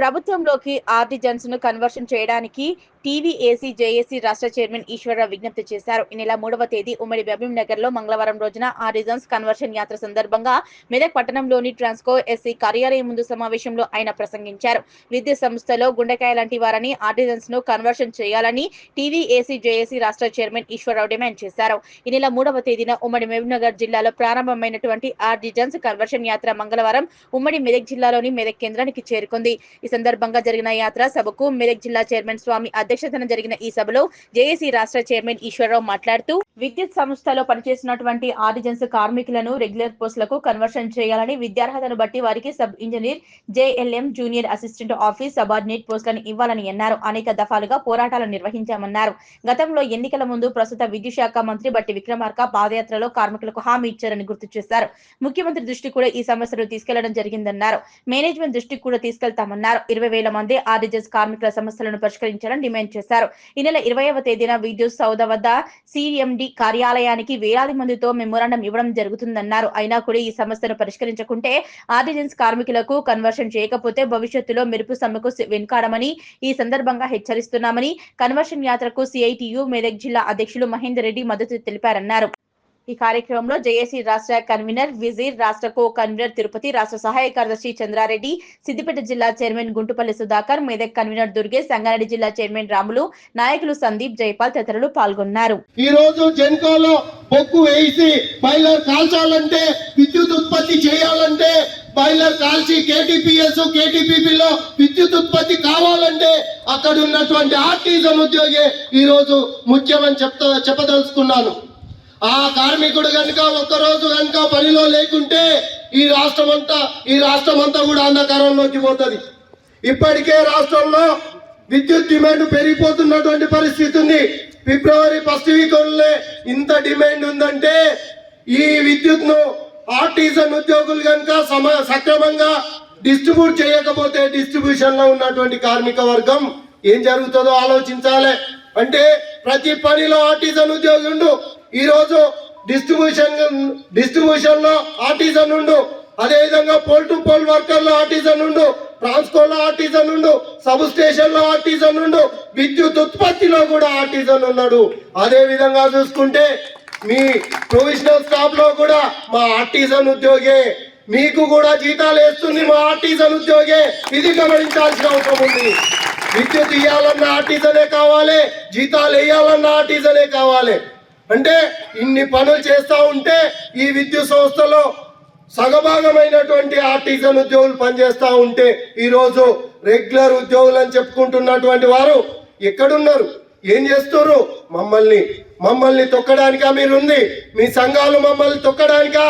ప్రభుత్వంలోకి ఆర్టిజన్స్ను కన్వర్షన్ చేయడానికి టీవీఏసీ జేఏసీ రాష్ట్ర చైర్మన్ ఈశ్వరరావు విజ్ఞప్తి చేశారు. ఈ నెల మూడవ తేదీ ఉమ్మడి బెబిం నగర్లో మంగళవారం రోజున ఆర్టిజన్స్ కన్వర్షన్ యాత్ర సందర్భంగా మెదక్ పట్టణంలోని ట్రాన్స్కో ఎస్సీ కార్యాలయం ముందు సమావేశంలో ఆయన ప్రసంగించారు. విద్యుత్ సంస్థలో గుండెకాయ లాంటి వారని ఆర్టిజన్స్ను కన్వర్షన్ చేయాలని టీవీఏసీ జేఏసీ రాష్ట్ర చైర్మన్ ఈశ్వరరావు డిమాండ్ చేశారు. ఈ నెల మూడవ తేదీన ఉమ్మడి మహబూబ్నగర్ జిల్లాలో ప్రారంభమైనటువంటి ఆర్టిజన్స్ కన్వర్షన్ యాత్ర మంగళవారం ఉమ్మడి మెదక్ జిల్లాలోని మెదక్ కేంద్రానికి చేరుకుంది. ఈ సందర్భంగా జరిగిన యాత్ర సభకు మెదక్ జిల్లా చైర్మన్ స్వామి అధ్యక్షతన జరిగిన ఈ సభలో జేఏసీ రాష్ట్ర చైర్మన్ ఈశ్వరరావు మాట్లాడుతూ విద్యుత్ సంస్థలో పనిచేస్తున్నటువంటి ఆర్డిజెన్స్ కార్మికులను రెగ్యులర్ పోస్టులకు కన్వర్షన్ చేయాలని విద్యార్హతను బట్టి వారికి sub engineer JLM junior assistant office subordinate పోస్టులను ఇవ్వాలని అన్నారు. అనేక దఫాలుగా పోరాటాలు నిర్వహించామన్నారు. గతంలో ఎన్నికల ముందు ప్రస్తుత విద్యుత్ శాఖ మంత్రి బట్టి విక్రమార్క పాదయాత్రలో కార్మికులకు హామీ ఇచ్చారని గుర్తు చేశారు. ముఖ్యమంత్రి దృష్టి కూడా ఈ సమస్యను తీసుకెళ్ళడం జరిగిందన్నారు. మేనేజ్మెంట్ దృష్టికి కూడా తీసుకెళ్తామన్నారు. ఇరవై వేల మంది ఆర్డిజెస్ కార్మికుల సమస్యలను పరిష్కరించాలని డిమాండ్ చేశారు. ఈ నెల ఇరవైవ తేదీన విద్యుత్ సౌద వద్ద సిఎండి కార్యాలయానికి వేలాది మందితో మెమోరాండం ఇవ్వడం జరుగుతుందన్నారు. అయినా కూడా ఈ సమస్యను పరిష్కరించకుంటే ఆర్డిజెన్స్ కార్మికులకు కన్వర్షన్ చేయకపోతే భవిష్యత్తులో మెరుపు సమ్మెకు వెనుకాడమని ఈ సందర్భంగా హెచ్చరిస్తున్నామని కన్వర్షన్ యాత్రకు సిఐటియు మెదక్ జిల్లా అధ్యక్షులు మహేందర్ రెడ్డి మద్దతు తెలిపారన్నారు. ఈ కార్యక్రమంలో జేఏసీ రాష్ట్ర కన్వీనర్ విజీర్ రాష్ట్ర కో కన్వీనర్ తిరుపతి రాష్ట్ర సహాయ కార్యదర్శి చంద్రారెడ్డి సిద్దిపేట జిల్లా చైర్మన్ గుంటుపల్లి సుధాకర్ మెదక్ కన్వీనర్ దుర్గే సంగారెడ్డి జిల్లా చైర్మన్ రాములు నాయకులు సందీప్ జైపాల్ తదితరులు పాల్గొన్నారు. ఈ రోజు జెన్కోలో బొగ్గు వేసి బాయిలర్ కాల్చాలంటే విద్యుత్ ఉత్పత్తి చేయాలంటే బాయిలర్ కాల్చి కేటీపీఎస్ కేటీపీలో విద్యుత్ ఉత్పత్తి కావాలంటే అక్కడ ఉన్నటువంటి ఆర్టిజన్ ఉద్యోగి ఈ రోజు ముఖ్యమని చెప్తా చెప్పదలుచుకున్నాను. ఆ కార్మికుడు కనుక ఒక్కరోజు కనుక పనిలో లేకుంటే ఈ రాష్ట్రం అంతా ఈ రాష్ట్రం అంతా కూడా అంధకారంలోకి పోతుంది. ఇప్పటికే రాష్ట్రంలో విద్యుత్ డిమాండ్ పెరిగిపోతున్నటువంటి పరిస్థితి ఉంది. ఫిబ్రవరి ఫస్ట్ వీక్ ఇంత డిమాండ్ ఉందంటే ఈ విద్యుత్ను ఆర్టీజన్ ఉద్యోగులు కనుక సమ సక్రమంగా డిస్ట్రిబ్యూట్ చేయకపోతే డిస్ట్రిబ్యూషన్లో ఉన్నటువంటి కార్మిక వర్గం ఏం జరుగుతుందో ఆలోచించాలి. అంటే ప్రతి పనిలో ఆర్టీజన్ ఉద్యోగి ఉండు ఈరోజు డిస్ట్రిబ్యూషన్ డిస్ట్రిబ్యూషన్లో ఆర్టిజన్ ఉండు. అదే విధంగా పోల్ టు పోల్ వర్కర్లో ఆర్టిజన్ ఉండు. ట్రాన్స్కోర్లో ఆర్టిజన్ ఉండు. సబ్ స్టేషన్లో ఆర్టిజన్ ఉండు. విద్యుత్ ఉత్పత్తిలో కూడా ఆర్టిజన్ ఉన్నాడు. అదే విధంగా చూసుకుంటే మీ ప్రొవిజనల్ స్టాఫ్లో కూడా మా ఆర్టిజన్ ఉద్యోగే. మీకు కూడా జీతాలు వేస్తుంది మా ఆర్టిజన్ ఉద్యోగే. ఇది గమనించాల్సిన అవసరం ఉంది. విద్యుత్ ఇవ్వాలన్న ఆర్టిజనే కావాలి జీతాలు వేయాలన్న ఆర్టిజనే కావాలి. అంటే ఇన్ని పనులు చేస్తూ ఉంటే ఈ విద్యుత్ సంస్థలో సగభాగమైనటువంటి ఆర్టిజన్ ఉద్యోగులు పనిచేస్తూ ఉంటే ఈరోజు రెగ్యులర్ ఉద్యోగులు అని చెప్పుకుంటున్నటువంటి వారు ఎక్కడున్నారు? ఏం చేస్తున్నారు మమ్మల్ని మమ్మల్ని తొక్కడానికా మీరుంది? మీ సంఘాలు మమ్మల్ని తొక్కడానికా?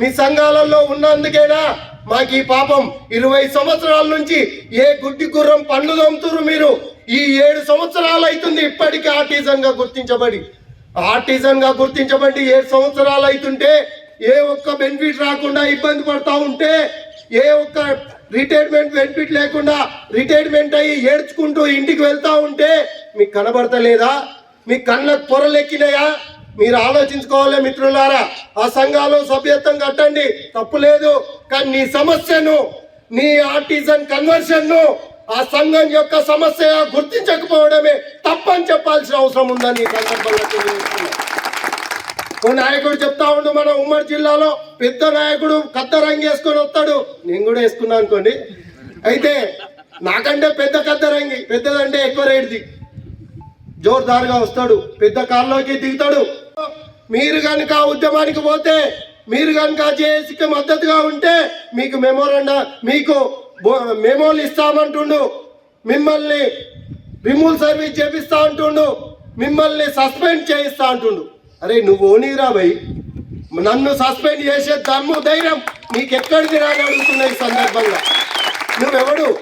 మీ సంఘాలలో ఉన్నందుకేనా? మాకు ఈ పాపం ఇరవై సంవత్సరాల నుంచి ఏ గుడ్డి గుర్రం పండ్లు తోముతున్నారు మీరు? ఈ ఏడు సంవత్సరాలు అవుతుంది ఇప్పటికీ ఆర్టిజన్గా గుర్తించబడి. ఆర్టిజన్గా గుర్తించబడి ఏడు సంవత్సరాలు అవుతుంటే ఏ ఒక్క బెనిఫిట్ రాకుండా ఇబ్బంది పడతా ఉంటే ఏ ఒక్క రిటైర్మెంట్ బెనిఫిట్ లేకుండా రిటైర్మెంట్ అయ్యి ఏడ్చుకుంటూ ఇంటికి వెళ్తా ఉంటే మీకు కనబడతలేదా? మీ కన్న పొరలెక్కినాయా? మీరు ఆలోచించుకోవాలి మిత్రులారా ఆ సంఘాలు సభ్యత్వం కట్టండి తప్పు లేదు. కానీ నీ సమస్యను నీ ఆర్టిజన్ కన్వర్షన్ను ఆ సంఘం యొక్క సమస్య గుర్తించకపోవడమే అని చెప్పాల్సిన అవసరం ఉందని సందర్భంగా ఓ నాయకుడు చెప్తా ఉండు మన ఉమ్మడి జిల్లాలో పెద్ద నాయకుడు కత్త రంగు వేసుకొని వస్తాడు. నేను కూడా వేసుకున్నా అనుకోండి. అయితే నాకంటే పెద్ద కత్త రంగి పెద్దదంటే ఎక్కువ రేటుది. జోర్దార్గా వస్తాడు. పెద్ద కారులోకి దిగుతాడు. మీరు కనుక ఉద్యమానికి పోతే మీరు కనుక జేఏసీకి మద్దతుగా ఉంటే మీకు మెమోరండా మీకు మెమోలు ఇస్తామంటుండు. మిమ్మల్ని విమూల్ సర్వీస్ చేపిస్తా అంటుండు మిమ్మల్ని సస్పెండ్ చేయిస్తా అంటుండు. అరే నువ్వు ఓనీరా భయ్ నన్ను సస్పెండ్ చేసే దమ్ము ధైర్యం నీకెక్కడికి రాని అడుగుతున్నా ఈ సందర్భంగా. నువ్వెవడు?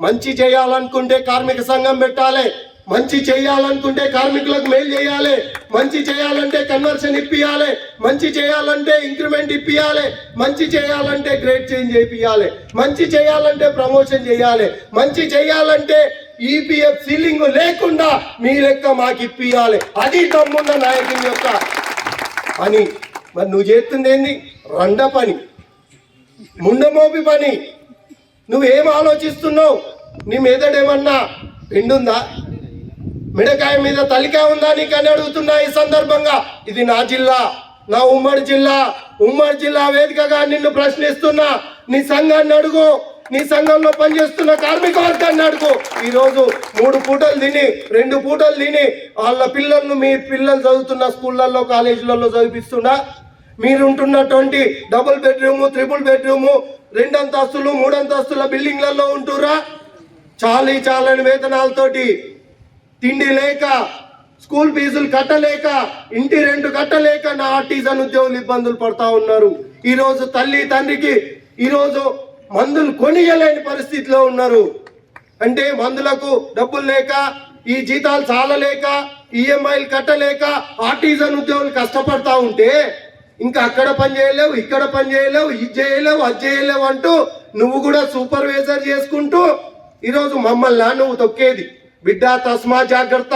మంచి చేయాలనుకుంటే కార్మిక సంఘం పెట్టాలి. మంచి చేయాలనుకుంటే కార్మికులకు మేలు చేయాలి. మంచి చేయాలంటే కన్వర్షన్ ఇప్పియాలి. మంచి చేయాలంటే ఇంక్రిమెంట్ ఇప్పియాలి. మంచి చేయాలంటే గ్రేడ్ చేంజ్ చేయించాలి మంచి చేయాలంటే ప్రమోషన్ చేయాలి. మంచి చేయాలంటే ఈపీఎఫ్ సీలింగ్ లేకుండా మీ లెక్క మాకు ఇప్పియాలి అది తమ్మున్న నాయకుని యొక్క పని. మరి నువ్వు చేస్తుంది ఏంది? రండ పని. ముండమోపి పని. నువ్వేం ఆలోచిస్తున్నావు? నీ మెదడేమన్నా పిండుందా? మిడకాయ మీద తలికాయ ఉందా నీకని అడుగుతున్నా ఈ సందర్భంగా? ఇది నా జిల్లా నా ఉమ్మడి జిల్లా. ఉమ్మడి జిల్లా వేదికగా నిన్ను ప్రశ్నిస్తున్నా. నీ సంఘాన్ని అడుగు. నీ సంఘంలో పనిచేస్తున్న కార్మిక వర్గాన్ని అడుగు. ఈరోజు మూడు పూటలు తిని రెండు పూటలు తిని వాళ్ళ పిల్లలను మీ పిల్లలు చదువుతున్న స్కూళ్ళల్లో కాలేజీలలో చదివిస్తున్నా. మీరుంటున్నటువంటి డబుల్ బెడ్రూము త్రిపుల్ బెడ్రూము రెండు అంతస్తులు మూడు అంతస్తుల బిల్డింగ్లలో ఉంటురా చాలీ చాలని వేతనాలతోటి తిండి లేక స్కూల్ ఫీజులు కట్టలేక ఇంటి రెంట్ కట్టలేక నా ఆర్టిజన్ ఉద్యోగులు ఇబ్బందులు పడతా ఉన్నారు. ఈరోజు తల్లి తండ్రికి ఈరోజు మందులు కొనియలేని పరిస్థితిలో ఉన్నారు. అంటే మందులకు డబ్బులు లేక ఈ జీతాలు చాలలేక ఈఎంఐలు కట్టలేక ఆర్టిజన్ ఉద్యోగులు కష్టపడతా ఉంటే ఇంకా అక్కడ పని చేయలేవు ఇక్కడ పని చేయలేవు ఇది చేయలేవు అది చేయలేవు అంటూ నువ్వు కూడా సూపర్వైజర్ చేసుకుంటూ ఈరోజు మమ్మల్ని నువ్వు తొక్కేది. బిడ్డ తస్మా జాగ్రత్త.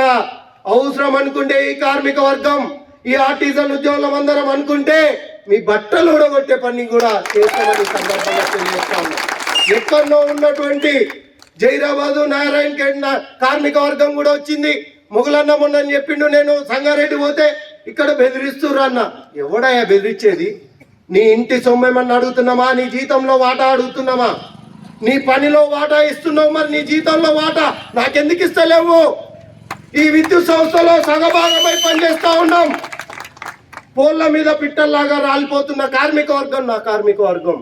అవసరం అనుకుంటే ఈ కార్మిక వర్గం ఈ ఆర్టిజన్ ఉద్యోగులం అందరం అనుకుంటే మీ బట్టలు ఊడగొట్టే పని కూడా చేస్తామని సందర్భంగా తెలియజేస్తా ఎక్కడో ఉన్నటువంటి జైరాబాదు నారాయణ ఖేడ్ కార్మిక వర్గం కూడా వచ్చింది. మొగలన్న ఉందని చెప్పిండు నేను సంగారెడ్డి పోతే ఇక్కడ బెదిరిస్తుర్రు అన్న. ఎవడయ్యా బెదిరించేది నీ ఇంటి సొమ్మేమన్నా అడుగుతున్నామా? నీ జీతంలో వాటా అడుగుతున్నామా? నీ పనిలో వాటా ఇస్తున్నావు మరి నీ జీతంలో వాటా? నాకెందుకు ఇస్తలేవు? ఈ విద్యుత్ సంస్థలో సగభాగమై పనిచేస్తా ఉన్నాం. పోల్ల మీద పిట్టల్లాగా రాలిపోతున్న కార్మిక వర్గం నా కార్మిక వర్గం.